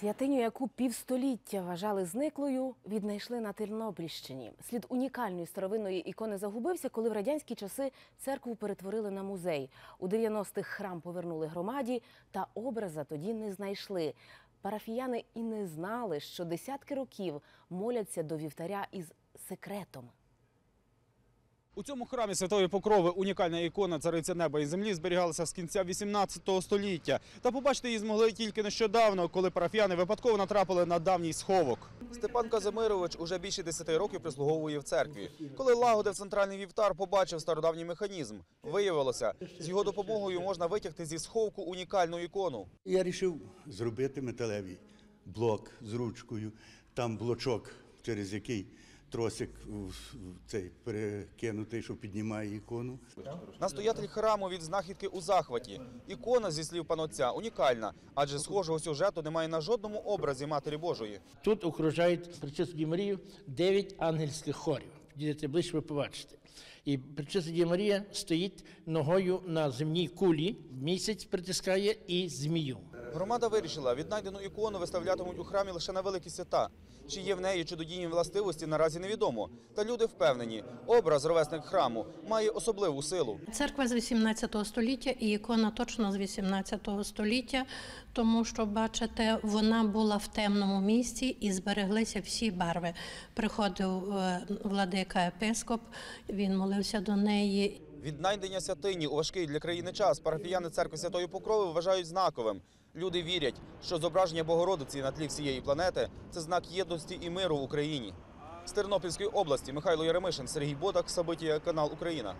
Святиню, яку півстоліття вважали зниклою, віднайшли на Тернопільщині. Слід унікальної старовинної ікони загубився, коли в радянські часи церкву перетворили на музей. У 90-х храм повернули громаді, та образа тоді не знайшли. Парафіяни і не знали, що десятки років моляться до вівтаря із секретом. У цьому храмі Святої Покрови унікальна ікона цариця неба і землі зберігалася з кінця 18 століття. Та побачити її змогли тільки нещодавно, коли парафіяни випадково натрапили на давній сховок. Степан Казимирович уже більше 10 років прислуговує в церкві. Коли лагодив центральний вівтар, побачив стародавній механізм. Виявилося, з його допомогою можна витягти зі сховку унікальну ікону. Я вирішив зробити металевий блок з ручкою, там блочок, через який тросик цей перекинутий, що піднімає ікону. Настоятель храму від знахідки у захваті. Ікона, зі слів панотця, унікальна, адже схожого сюжету немає на жодному образі Матері Божої. Тут окружають Пречисту Дію Марію дев'ять ангельських хорів. Підійдете ближче, ви побачите. І Пречиста Марія стоїть ногою на земній кулі, місяць притискає і змію. Громада вирішила, віднайдену ікону виставлятимуть у храмі лише на великі свята. Чи є в неї чудодійні властивості, наразі невідомо. Та люди впевнені, образ ровесник храму має особливу силу. Церква з 18 століття і ікона точно з 18 століття, тому що, бачите, вона була в темному місці і збереглися всі барви. Приходив е, владика епископ, він молився до неї. Віднайдення святині у важкий для країни час парафіяни церкви Святої Покрови вважають знаковим. Люди вірять, що зображення Богородиці на тлі всієї планети це знак єдності і миру в Україні. З Тернопільської області Михайло Яремишин, Сергій Бодак, Сабитія, канал Україна.